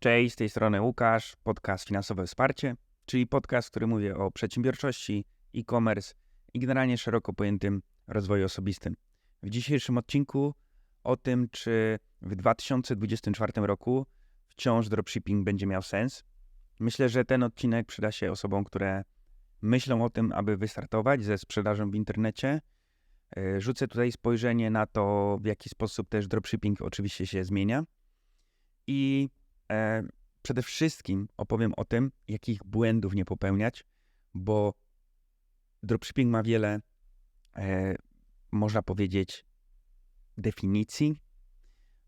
Cześć, z tej strony Łukasz, podcast Finansowe Wsparcie, czyli podcast, który mówi o przedsiębiorczości, e-commerce i generalnie szeroko pojętym rozwoju osobistym. W dzisiejszym odcinku o tym, czy w 2024 roku wciąż dropshipping będzie miał sens. Myślę, że ten odcinek przyda się osobom, które myślą o tym, aby wystartować ze sprzedażą w internecie. E, rzucę tutaj spojrzenie na to, w jaki sposób też dropshipping oczywiście się zmienia. I e, przede wszystkim opowiem o tym, jakich błędów nie popełniać, bo dropshipping ma wiele, e, można powiedzieć, definicji,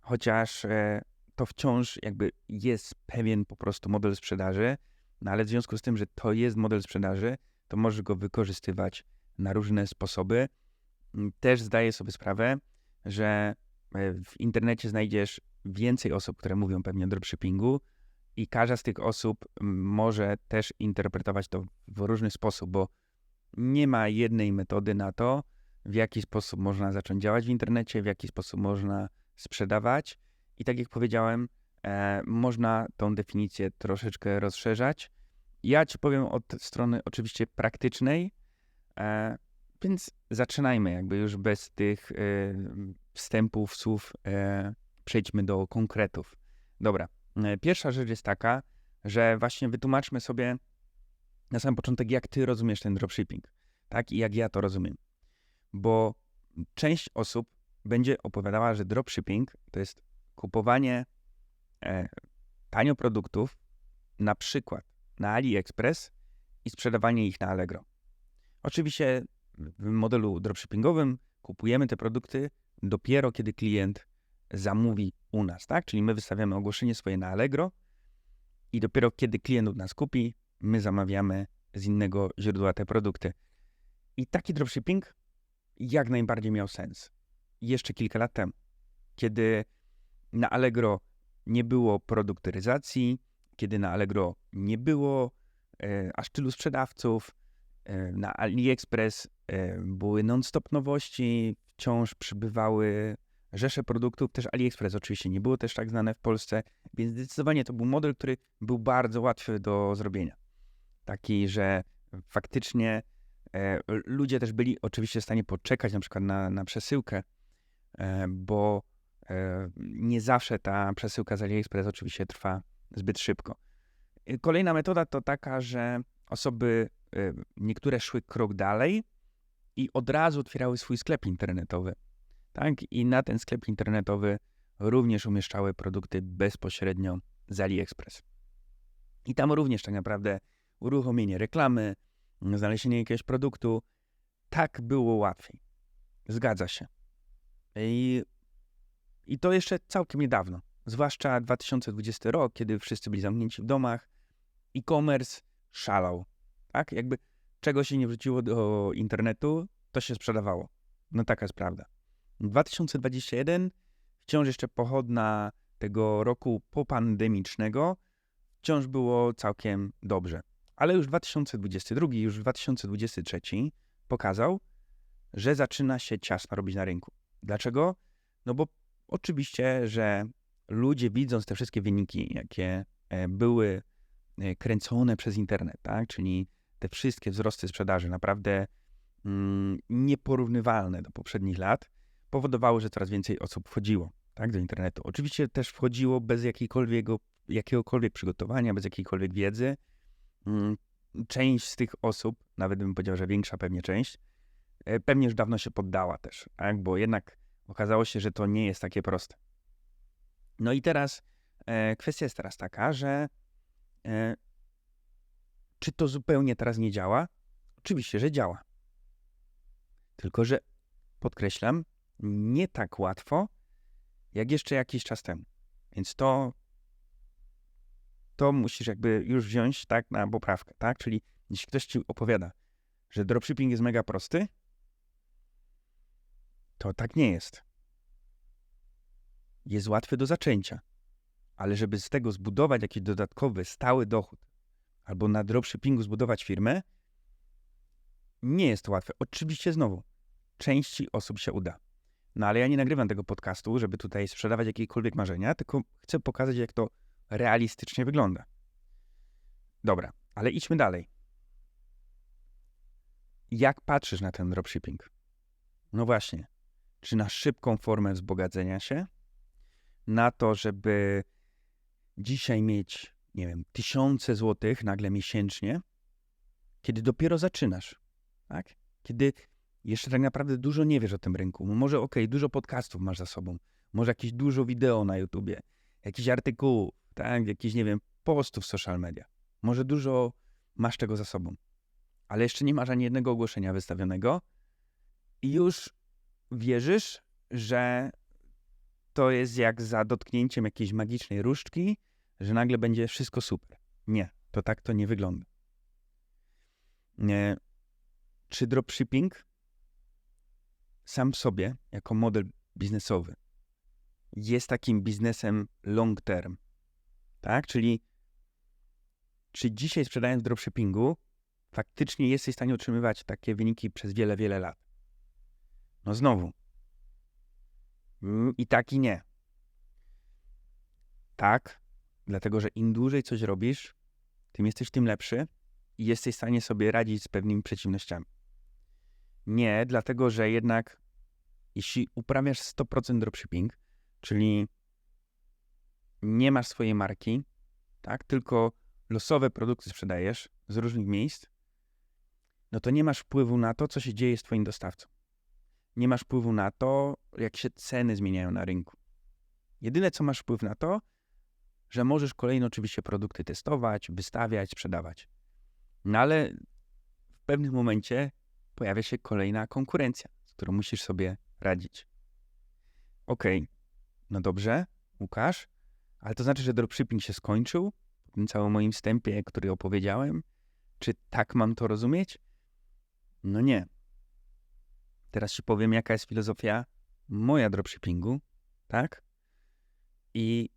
chociaż e, to wciąż jakby jest pewien po prostu model sprzedaży, no ale w związku z tym, że to jest model sprzedaży, to może go wykorzystywać na różne sposoby. Mm, też zdaję sobie sprawę, że e, w internecie znajdziesz więcej osób, które mówią pewnie o dropshippingu i każda z tych osób może też interpretować to w różny sposób, bo nie ma jednej metody na to, w jaki sposób można zacząć działać w internecie, w jaki sposób można sprzedawać. I tak jak powiedziałem, e, można tą definicję troszeczkę rozszerzać. Ja ci powiem od strony oczywiście praktycznej, e, więc zaczynajmy jakby już bez tych e, wstępów, słów e, przejdźmy do konkretów. Dobra, e, pierwsza rzecz jest taka, że właśnie wytłumaczmy sobie na sam początek, jak ty rozumiesz ten dropshipping, tak? I jak ja to rozumiem. Bo część osób będzie opowiadała, że dropshipping to jest kupowanie e, tanio produktów, na przykład na AliExpress i sprzedawanie ich na Allegro. Oczywiście w modelu dropshippingowym kupujemy te produkty dopiero kiedy klient zamówi u nas, tak? Czyli my wystawiamy ogłoszenie swoje na Allegro i dopiero kiedy klient od nas kupi, my zamawiamy z innego źródła te produkty. I taki dropshipping jak najbardziej miał sens. Jeszcze kilka lat temu, kiedy na Allegro nie było produktyryzacji, kiedy na Allegro nie było e, aż tylu sprzedawców, e, na AliExpress e, były non-stop nowości, wciąż przybywały rzesze produktów, też AliExpress oczywiście nie było też tak znane w Polsce, więc zdecydowanie to był model, który był bardzo łatwy do zrobienia. Taki, że faktycznie e, ludzie też byli oczywiście w stanie poczekać na przykład na, na przesyłkę, e, bo e, nie zawsze ta przesyłka z AliExpress oczywiście trwa zbyt szybko. E, kolejna metoda to taka, że osoby e, niektóre szły krok dalej i od razu otwierały swój sklep internetowy tak? I na ten sklep internetowy również umieszczały produkty bezpośrednio z AliExpress. I tam również tak naprawdę uruchomienie reklamy, znalezienie jakiegoś produktu, tak było łatwiej. Zgadza się. I, I to jeszcze całkiem niedawno, zwłaszcza 2020 rok, kiedy wszyscy byli zamknięci w domach, e-commerce szalał. Tak? Jakby czego się nie wrzuciło do internetu, to się sprzedawało. No taka jest prawda. 2021, wciąż jeszcze pochodna tego roku popandemicznego, wciąż było całkiem dobrze. Ale już 2022, już 2023 pokazał, że zaczyna się ciasno robić na rynku. Dlaczego? No bo oczywiście, że ludzie widząc te wszystkie wyniki, jakie e, były e, kręcone przez internet, tak? czyli te wszystkie wzrosty sprzedaży, naprawdę mm, nieporównywalne do poprzednich lat, powodowały, że coraz więcej osób wchodziło tak, do internetu. Oczywiście też wchodziło bez jakiegokolwiek, jakiegokolwiek przygotowania, bez jakiejkolwiek wiedzy. Mm, część z tych osób, nawet bym powiedział, że większa pewnie część, e, pewnie już dawno się poddała też, tak? bo jednak okazało się, że to nie jest takie proste. No i teraz e, kwestia jest teraz taka, że e, czy to zupełnie teraz nie działa? Oczywiście, że działa. Tylko, że podkreślam, nie tak łatwo, jak jeszcze jakiś czas temu. Więc to, to musisz jakby już wziąć tak na poprawkę, tak? Czyli jeśli ktoś ci opowiada, że dropshipping jest mega prosty, to tak nie jest. Jest łatwy do zaczęcia, ale żeby z tego zbudować jakiś dodatkowy, stały dochód, albo na dropshippingu zbudować firmę, nie jest to łatwe. Oczywiście znowu, części osób się uda. No ale ja nie nagrywam tego podcastu, żeby tutaj sprzedawać jakiekolwiek marzenia, tylko chcę pokazać, jak to realistycznie wygląda. Dobra, ale idźmy dalej. Jak patrzysz na ten dropshipping? No właśnie, czy na szybką formę wzbogacenia się, na to, żeby dzisiaj mieć, nie wiem, tysiące złotych nagle miesięcznie, kiedy dopiero zaczynasz, tak? Kiedy jeszcze tak naprawdę dużo nie wiesz o tym rynku. Może okej, okay, dużo podcastów masz za sobą, może jakieś dużo wideo na YouTubie, jakiś artykuł, tak? Jakiś, nie wiem, postów w social media. Może dużo masz tego za sobą, ale jeszcze nie masz ani jednego ogłoszenia wystawionego i już wierzysz, że to jest jak za dotknięciem jakiejś magicznej różdżki, że nagle będzie wszystko super. Nie, to tak to nie wygląda. Nie. Czy dropshipping sam w sobie, jako model biznesowy, jest takim biznesem long term? Tak? Czyli czy dzisiaj sprzedając dropshippingu, faktycznie jesteś w stanie utrzymywać takie wyniki przez wiele, wiele lat? No znowu. Mm, I tak i nie. Tak, dlatego że im dłużej coś robisz, tym jesteś tym lepszy i jesteś w stanie sobie radzić z pewnymi przeciwnościami. Nie, dlatego że jednak jeśli uprawiasz 100% dropshipping, czyli nie masz swojej marki, tak, tylko losowe produkty sprzedajesz z różnych miejsc, no to nie masz wpływu na to, co się dzieje z twoim dostawcą. Nie masz wpływu na to, jak się ceny zmieniają na rynku. Jedyne, co masz wpływ na to, że możesz kolejno oczywiście produkty testować, wystawiać, sprzedawać. No ale w pewnym momencie pojawia się kolejna konkurencja, z którą musisz sobie radzić. Okej, okay. no dobrze, Łukasz, ale to znaczy, że dropshipping się skończył? W tym całym moim wstępie, który opowiedziałem? Czy tak mam to rozumieć? No nie. Teraz ci powiem, jaka jest filozofia moja dropshippingu, tak? I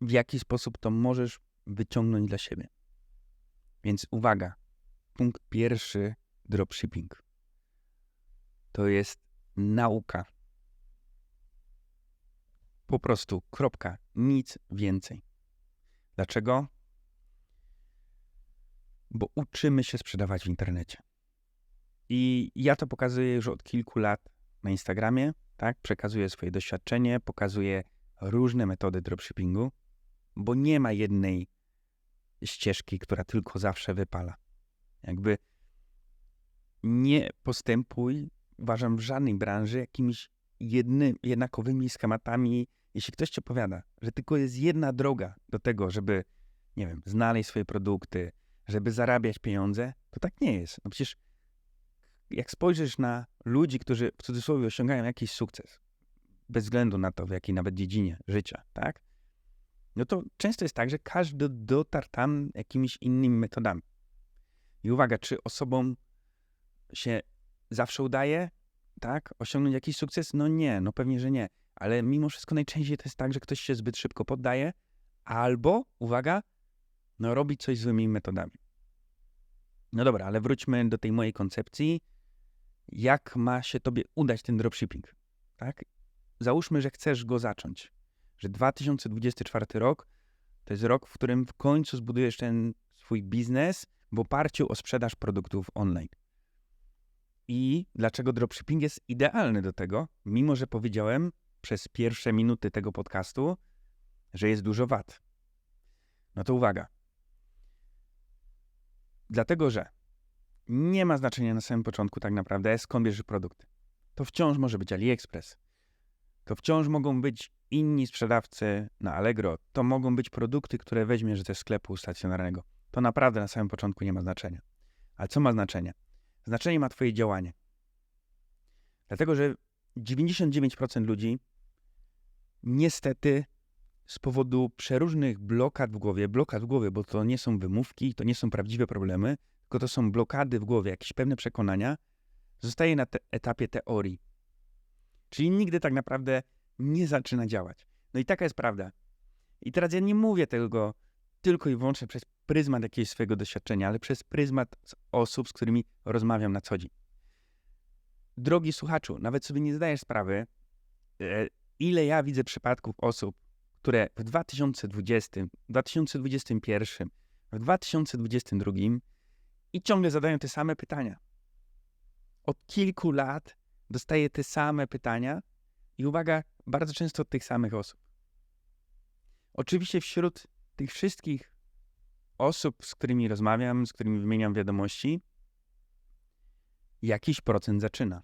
w jaki sposób to możesz wyciągnąć dla siebie. Więc uwaga, punkt pierwszy dropshipping. To jest nauka. Po prostu, kropka, nic więcej. Dlaczego? Bo uczymy się sprzedawać w internecie. I ja to pokazuję już od kilku lat na Instagramie, tak? Przekazuję swoje doświadczenie, pokazuję różne metody dropshippingu, bo nie ma jednej ścieżki, która tylko zawsze wypala. Jakby nie postępuj, uważam, w żadnej branży jakimiś jedny, jednakowymi schematami. Jeśli ktoś ci opowiada, że tylko jest jedna droga do tego, żeby, nie wiem, znaleźć swoje produkty, żeby zarabiać pieniądze, to tak nie jest. No przecież jak spojrzysz na ludzi, którzy w cudzysłowie osiągają jakiś sukces, bez względu na to, w jakiej nawet dziedzinie życia, tak? No to często jest tak, że każdy dotarł tam jakimiś innymi metodami. I uwaga, czy osobom się zawsze udaje, tak, osiągnąć jakiś sukces? No nie, no pewnie, że nie. Ale mimo wszystko najczęściej to jest tak, że ktoś się zbyt szybko poddaje, albo, uwaga, no robi coś złymi metodami. No dobra, ale wróćmy do tej mojej koncepcji. Jak ma się tobie udać ten dropshipping? Tak? Załóżmy, że chcesz go zacząć. Że 2024 rok to jest rok, w którym w końcu zbudujesz ten swój biznes w oparciu o sprzedaż produktów online. I dlaczego dropshipping jest idealny do tego, mimo że powiedziałem przez pierwsze minuty tego podcastu, że jest dużo wad. No to uwaga. Dlatego, że nie ma znaczenia na samym początku tak naprawdę, skąd bierzesz produkty. To wciąż może być AliExpress. To wciąż mogą być inni sprzedawcy na Allegro. To mogą być produkty, które weźmiesz ze sklepu stacjonarnego. To naprawdę na samym początku nie ma znaczenia. Ale co ma znaczenie? Znaczenie ma Twoje działanie. Dlatego, że 99% ludzi niestety z powodu przeróżnych blokad w głowie, blokad w głowie, bo to nie są wymówki, to nie są prawdziwe problemy, tylko to są blokady w głowie, jakieś pewne przekonania, zostaje na te etapie teorii. Czyli nigdy tak naprawdę nie zaczyna działać. No i taka jest prawda. I teraz ja nie mówię tego tylko i wyłącznie przez pryzmat jakiegoś swojego doświadczenia, ale przez pryzmat osób, z którymi rozmawiam na co dzień. Drogi słuchaczu, nawet sobie nie zdajesz sprawy, e, ile ja widzę przypadków osób, które w 2020, 2021, w 2022 i ciągle zadają te same pytania. Od kilku lat dostaję te same pytania i uwaga, bardzo często od tych samych osób. Oczywiście wśród tych wszystkich osób, z którymi rozmawiam, z którymi wymieniam wiadomości, jakiś procent zaczyna.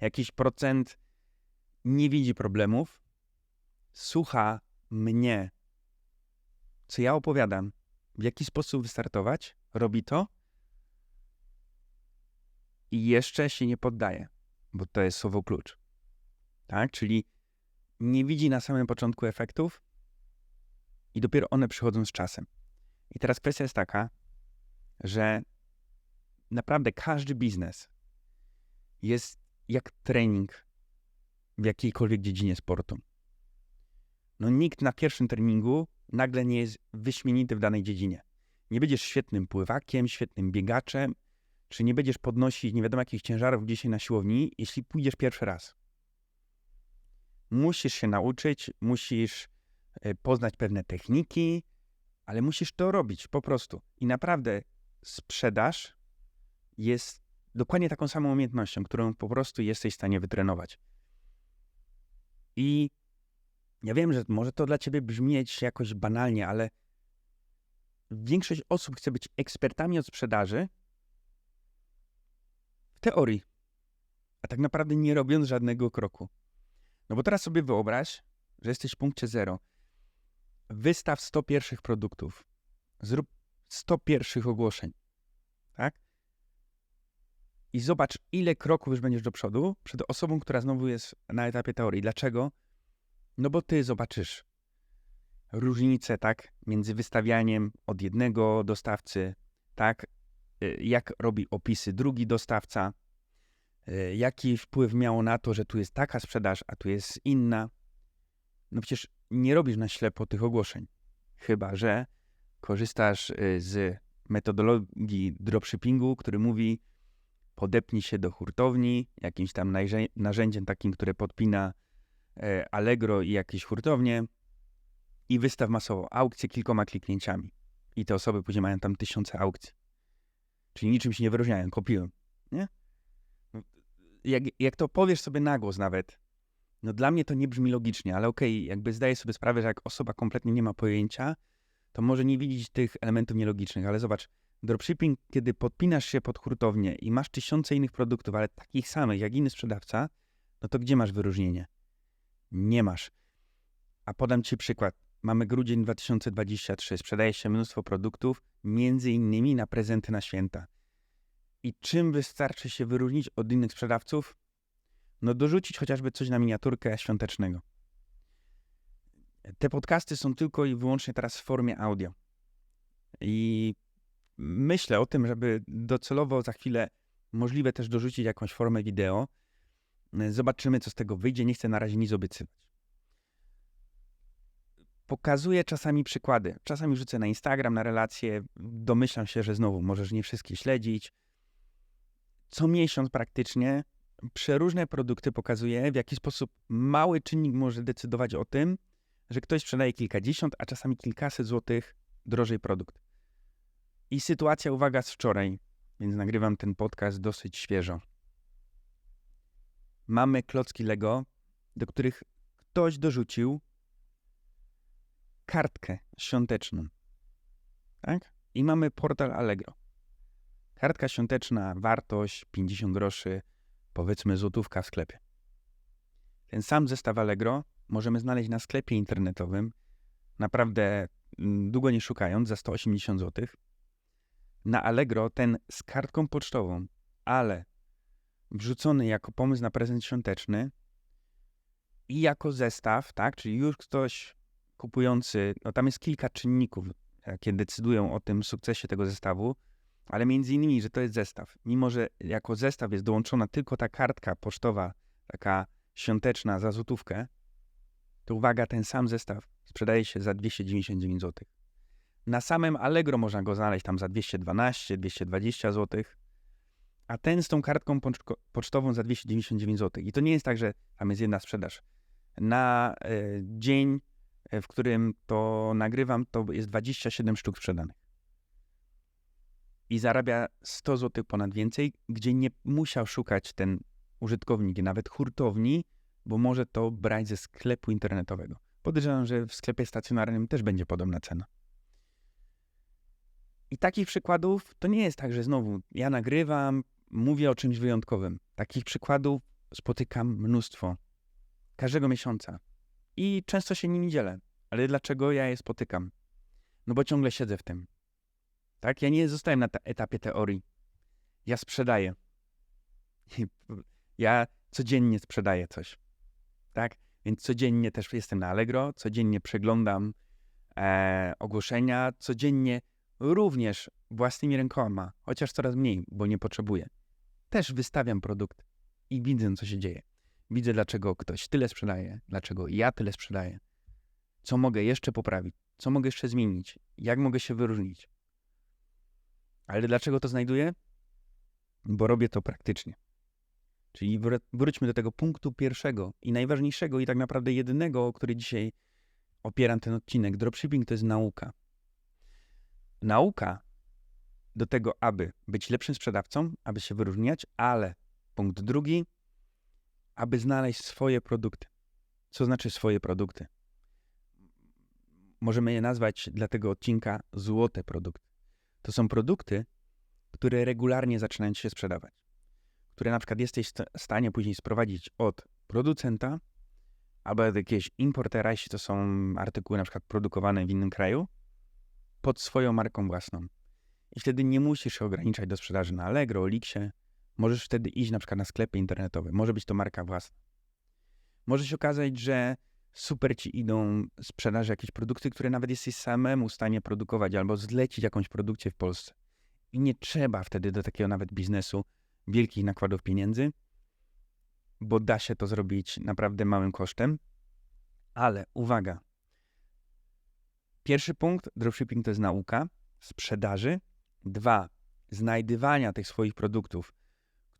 Jakiś procent nie widzi problemów, słucha mnie, co ja opowiadam, w jaki sposób wystartować, robi to i jeszcze się nie poddaje, bo to jest słowo klucz. Tak? Czyli nie widzi na samym początku efektów i dopiero one przychodzą z czasem. I teraz kwestia jest taka, że naprawdę każdy biznes jest jak trening w jakiejkolwiek dziedzinie sportu. No nikt na pierwszym treningu nagle nie jest wyśmienity w danej dziedzinie. Nie będziesz świetnym pływakiem, świetnym biegaczem, czy nie będziesz podnosić nie wiadomo jakich ciężarów gdzieś na siłowni, jeśli pójdziesz pierwszy raz. Musisz się nauczyć, musisz e, poznać pewne techniki, ale musisz to robić po prostu. I naprawdę sprzedaż jest dokładnie taką samą umiejętnością, którą po prostu jesteś w stanie wytrenować. I ja wiem, że może to dla ciebie brzmieć jakoś banalnie, ale większość osób chce być ekspertami od sprzedaży w teorii, a tak naprawdę nie robiąc żadnego kroku. No bo teraz sobie wyobraź, że jesteś w punkcie zero. Wystaw 100 pierwszych produktów. Zrób 100 pierwszych ogłoszeń. Tak? I zobacz, ile kroków już będziesz do przodu przed osobą, która znowu jest na etapie teorii. Dlaczego? No bo ty zobaczysz różnicę, tak, między wystawianiem od jednego dostawcy, tak, y, jak robi opisy drugi dostawca, y, jaki wpływ miało na to, że tu jest taka sprzedaż, a tu jest inna. No przecież nie robisz na ślepo tych ogłoszeń, chyba że korzystasz y, z metodologii dropshippingu, który mówi podepnij się do hurtowni, jakimś tam narzędziem takim, które podpina e, Allegro i jakieś hurtownie i wystaw masowo aukcje kilkoma kliknięciami. I te osoby później mają tam tysiące aukcji. Czyli niczym się nie wyróżniają, kopiują. Nie? No, jak, jak to powiesz sobie na głos nawet, no dla mnie to nie brzmi logicznie, ale okej, okay, jakby zdaję sobie sprawę, że jak osoba kompletnie nie ma pojęcia, to może nie widzieć tych elementów nielogicznych, ale zobacz, dropshipping, kiedy podpinasz się pod hurtownię i masz tysiące innych produktów, ale takich samych jak inny sprzedawca, no to gdzie masz wyróżnienie? Nie masz. A podam Ci przykład. Mamy grudzień 2023, sprzedaje się mnóstwo produktów, między innymi na prezenty na święta. I czym wystarczy się wyróżnić od innych sprzedawców? No dorzucić chociażby coś na miniaturkę świątecznego. Te podcasty są tylko i wyłącznie teraz w formie audio. I myślę o tym, żeby docelowo za chwilę możliwe też dorzucić jakąś formę wideo. Zobaczymy, co z tego wyjdzie. Nie chcę na razie nic obiecywać. Pokazuję czasami przykłady. Czasami rzucę na Instagram, na relacje. Domyślam się, że znowu możesz nie wszystkie śledzić. Co miesiąc praktycznie przeróżne produkty pokazuję, w jaki sposób mały czynnik może decydować o tym, że ktoś sprzedaje kilkadziesiąt, a czasami kilkaset złotych drożej produkt. I sytuacja, uwaga, z wczoraj, więc nagrywam ten podcast dosyć świeżo. Mamy klocki Lego, do których ktoś dorzucił kartkę świąteczną. Tak? I mamy portal Allegro. Kartka świąteczna, wartość 50 groszy, powiedzmy złotówka w sklepie. Ten sam zestaw Allegro możemy znaleźć na sklepie internetowym, naprawdę mm, długo nie szukając, za 180 zł na Allegro ten z kartką pocztową, ale wrzucony jako pomysł na prezent świąteczny i jako zestaw, tak, czyli już ktoś kupujący, no tam jest kilka czynników, jakie decydują o tym sukcesie tego zestawu, ale między innymi, że to jest zestaw. Mimo, że jako zestaw jest dołączona tylko ta kartka pocztowa, taka świąteczna za złotówkę, to uwaga, ten sam zestaw sprzedaje się za 299 zł. Na samym Allegro można go znaleźć tam za 212, 220 zł, a ten z tą kartką pocztową za 299 zł. I to nie jest tak, że tam jest jedna sprzedaż. Na y, dzień e, w którym to nagrywam, to jest 27 sztuk sprzedanych. I zarabia 100 zł ponad więcej, gdzie nie musiał szukać ten użytkownik, nawet hurtowni, bo może to brać ze sklepu internetowego. Podejrzewam, że w sklepie stacjonarnym też będzie podobna cena. I takich przykładów to nie jest tak, że znowu ja nagrywam, mówię o czymś wyjątkowym. Takich przykładów spotykam mnóstwo. Każdego miesiąca. I często się nimi dzielę. Ale dlaczego ja je spotykam? No bo ciągle siedzę w tym. Tak? Ja nie zostałem na etapie teorii. Ja sprzedaję. Ja codziennie sprzedaję coś. Tak? Więc codziennie też jestem na Allegro, codziennie przeglądam e, ogłoszenia, codziennie również własnymi rękoma, chociaż coraz mniej, bo nie potrzebuję. Też wystawiam produkt i widzę, co się dzieje. Widzę, dlaczego ktoś tyle sprzedaje, dlaczego ja tyle sprzedaję, co mogę jeszcze poprawić, co mogę jeszcze zmienić, jak mogę się wyróżnić. Ale dlaczego to znajduję? Bo robię to praktycznie. Czyli wróćmy do tego punktu pierwszego i najważniejszego i tak naprawdę jedynego, o który dzisiaj opieram ten odcinek. Dropshipping to jest nauka. Nauka do tego, aby być lepszym sprzedawcą, aby się wyróżniać, ale punkt drugi, aby znaleźć swoje produkty. Co znaczy swoje produkty? Możemy je nazwać dla tego odcinka złote produkty. To są produkty, które regularnie zaczynają się sprzedawać. Które na przykład jesteś w stanie później sprowadzić od producenta albo od jakiegoś importera, jeśli to są artykuły na przykład produkowane w innym kraju, pod swoją marką własną. I wtedy nie musisz się ograniczać do sprzedaży na Allegro, Olixie. Możesz wtedy iść na przykład na sklepy internetowe. Może być to marka własna. Może się okazać, że super ci idą sprzedaży jakieś produkty, które nawet jesteś samemu w stanie produkować albo zlecić jakąś produkcję w Polsce. I nie trzeba wtedy do takiego nawet biznesu wielkich nakładów pieniędzy, bo da się to zrobić naprawdę małym kosztem. Ale uwaga, Pierwszy punkt, dropshipping to jest nauka sprzedaży. Dwa, znajdywania tych swoich produktów,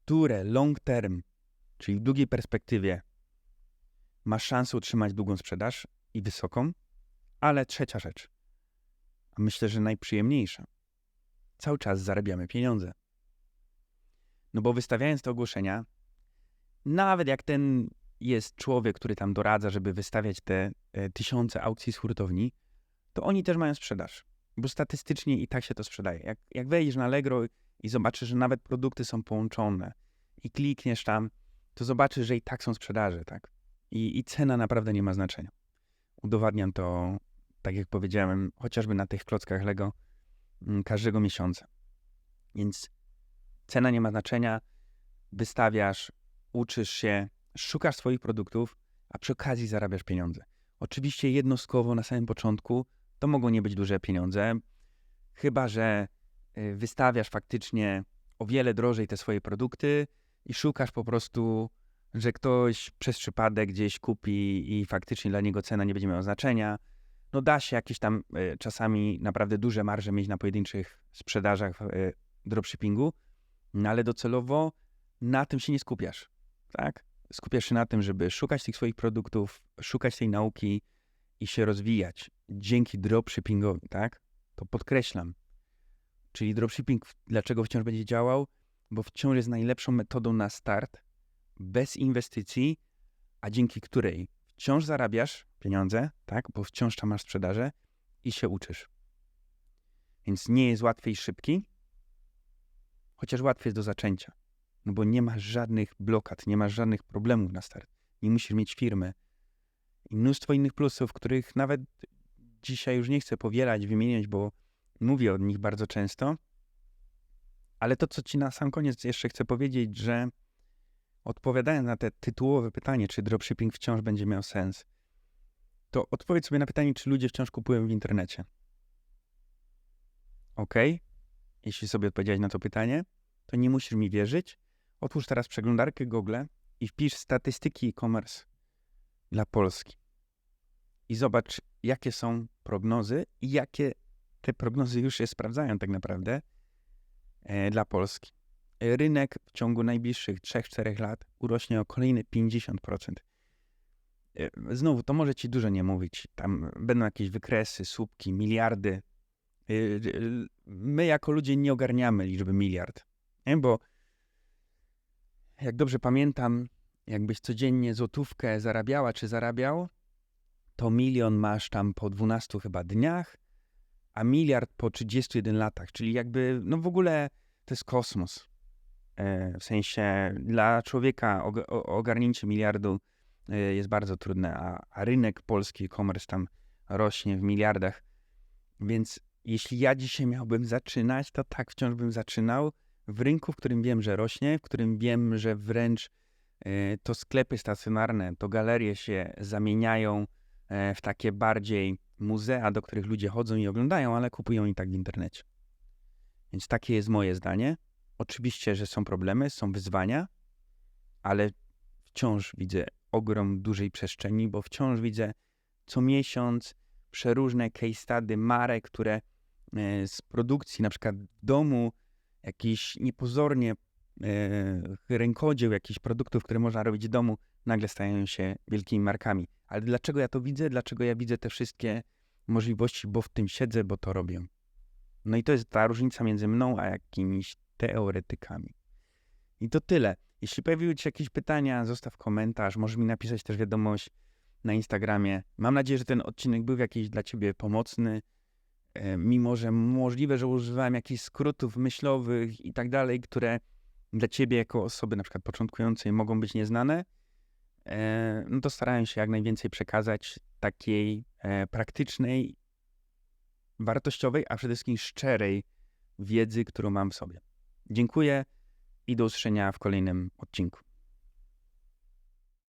które long term, czyli w długiej perspektywie, ma szansę utrzymać długą sprzedaż i wysoką. Ale trzecia rzecz, a myślę, że najprzyjemniejsza, cały czas zarabiamy pieniądze. No bo wystawiając te ogłoszenia, nawet jak ten jest człowiek, który tam doradza, żeby wystawiać te e, tysiące aukcji z hurtowni, to oni też mają sprzedaż. Bo statystycznie i tak się to sprzedaje. Jak, jak wejdziesz na Allegro i zobaczysz, że nawet produkty są połączone i klikniesz tam, to zobaczysz, że i tak są sprzedaże, tak? I, I cena naprawdę nie ma znaczenia. Udowadniam to, tak jak powiedziałem, chociażby na tych klockach Lego mm, każdego miesiąca. Więc cena nie ma znaczenia, wystawiasz, uczysz się, szukasz swoich produktów, a przy okazji zarabiasz pieniądze. Oczywiście jednostkowo na samym początku to mogą nie być duże pieniądze, chyba że y, wystawiasz faktycznie o wiele drożej te swoje produkty i szukasz po prostu, że ktoś przez przypadek gdzieś kupi i faktycznie dla niego cena nie będzie miała znaczenia. No da się jakieś tam y, czasami naprawdę duże marże mieć na pojedynczych sprzedażach y, dropshippingu, no ale docelowo na tym się nie skupiasz, tak? Skupiasz się na tym, żeby szukać tych swoich produktów, szukać tej nauki, i się rozwijać dzięki dropshippingowi, tak? To podkreślam. Czyli dropshipping dlaczego wciąż będzie działał? Bo wciąż jest najlepszą metodą na start, bez inwestycji, a dzięki której wciąż zarabiasz pieniądze, tak? Bo wciąż tam masz sprzedaże i się uczysz. Więc nie jest łatwy i szybki, chociaż łatwy jest do zaczęcia. No bo nie masz żadnych blokad, nie masz żadnych problemów na start. Nie musisz mieć firmy, i mnóstwo innych plusów, których nawet dzisiaj już nie chcę powielać, wymieniać, bo mówię o nich bardzo często. Ale to, co ci na sam koniec jeszcze chcę powiedzieć, że odpowiadając na te tytułowe pytanie, czy dropshipping wciąż będzie miał sens, to odpowiedz sobie na pytanie, czy ludzie wciąż kupują w internecie. Ok? Jeśli sobie odpowiedziałeś na to pytanie, to nie musisz mi wierzyć. Otwórz teraz przeglądarkę Google i wpisz statystyki e-commerce dla Polski. I zobacz, jakie są prognozy i jakie te prognozy już się sprawdzają tak naprawdę e, dla Polski. Rynek w ciągu najbliższych 3-4 lat urośnie o kolejne 50%. e, znowu, to może ci dużo nie mówić. Tam będą jakieś wykresy, słupki, miliardy. E, My jako ludzie nie ogarniamy liczby miliard, nie? bo jak dobrze pamiętam, jakbyś codziennie złotówkę zarabiała czy zarabiał, to milion masz tam po 12 chyba dniach, a miliard po 31 latach, czyli jakby, no w ogóle to jest kosmos. E, W sensie dla człowieka ogarnięcie miliardu e, jest bardzo trudne, a, rynek polski e-commerce tam rośnie w miliardach. Więc jeśli ja dzisiaj miałbym zaczynać, to tak wciąż bym zaczynał w rynku, w którym wiem, że rośnie, w którym wiem, że wręcz e, to sklepy stacjonarne, to galerie się zamieniają w takie bardziej muzea, do których ludzie chodzą i oglądają, ale kupują i tak w internecie. Więc takie jest moje zdanie. Oczywiście, że są problemy, są wyzwania, ale wciąż widzę ogrom dużej przestrzeni, bo wciąż widzę co miesiąc przeróżne case study marek, które e, z produkcji, na przykład w domu, jakiś niepozornie e, rękodzieł jakichś produktów, które można robić w domu, nagle stają się wielkimi markami. Ale dlaczego ja to widzę? Dlaczego ja widzę te wszystkie możliwości? Bo w tym siedzę, bo to robię. No i to jest ta różnica między mną a jakimiś teoretykami. I to tyle. Jeśli pojawiły Ci się jakieś pytania, zostaw komentarz, możesz mi napisać też wiadomość na Instagramie. Mam nadzieję, że ten odcinek był jakiś dla Ciebie pomocny, e, mimo że możliwe, że używałem jakichś skrótów myślowych i tak dalej, które dla Ciebie jako osoby na przykład początkującej mogą być nieznane, e, no to starałem się jak najwięcej przekazać takiej e, praktycznej, wartościowej, a przede wszystkim szczerej wiedzy, którą mam w sobie. Dziękuję i do usłyszenia w kolejnym odcinku.